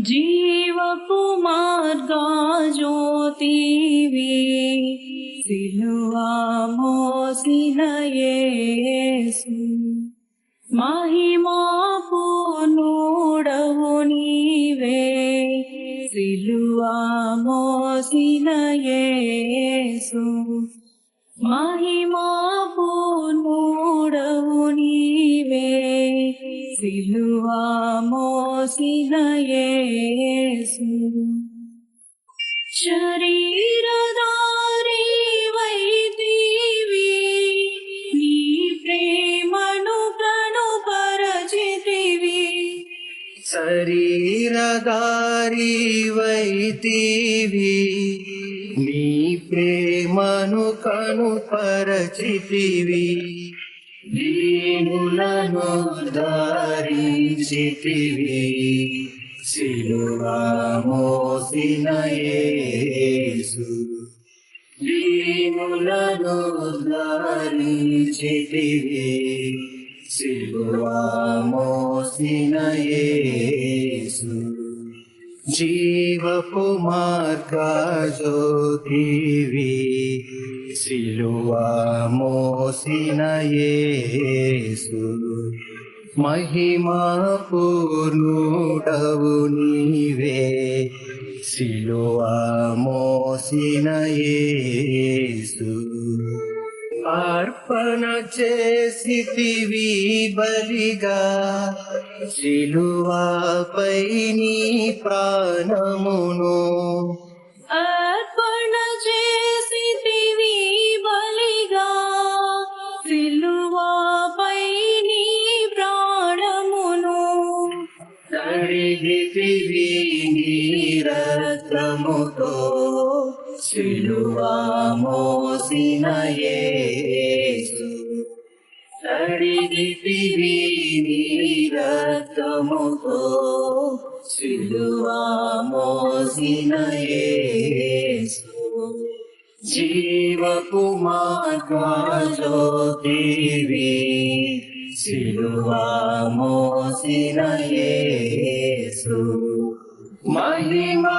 జీవపు మార్గా జ్యోతివి సిలువా మోసిన యేసు మహిమా పూర్ణుడవు నీవే సిలువా మోసిన యేసు మహిమా వైదివి నీ ప్రేమను కనుపరచితివి శరీరదారి వైతివి నీ ప్రేమను కనుపరచితివి. దీనులను దారించితివి సిలువా మోసిన యేసు దీనులను దారించితివి సిలువా యేసు జీవపు మార్గ జ్యోతివి సిలువా మోసిన యేసు. మహిమా పూర్ణుడవు నీవే సిలువా మోసిన యేసు. అర్పణ చేసితివి బలిగా. సిలువాపై నీ ప్రాణమును. అర్పణ చేసితివి బలిగా. సిలువాపై నీ ప్రాణమును. తడిగితివి నీ రక్తముతో సిలువా మోసిన యేసు తడిగితివి నీ సిలువా మోసిన యేసు జీవపు జ్యోతివి సిలువా మోసిన యేసు మహిమా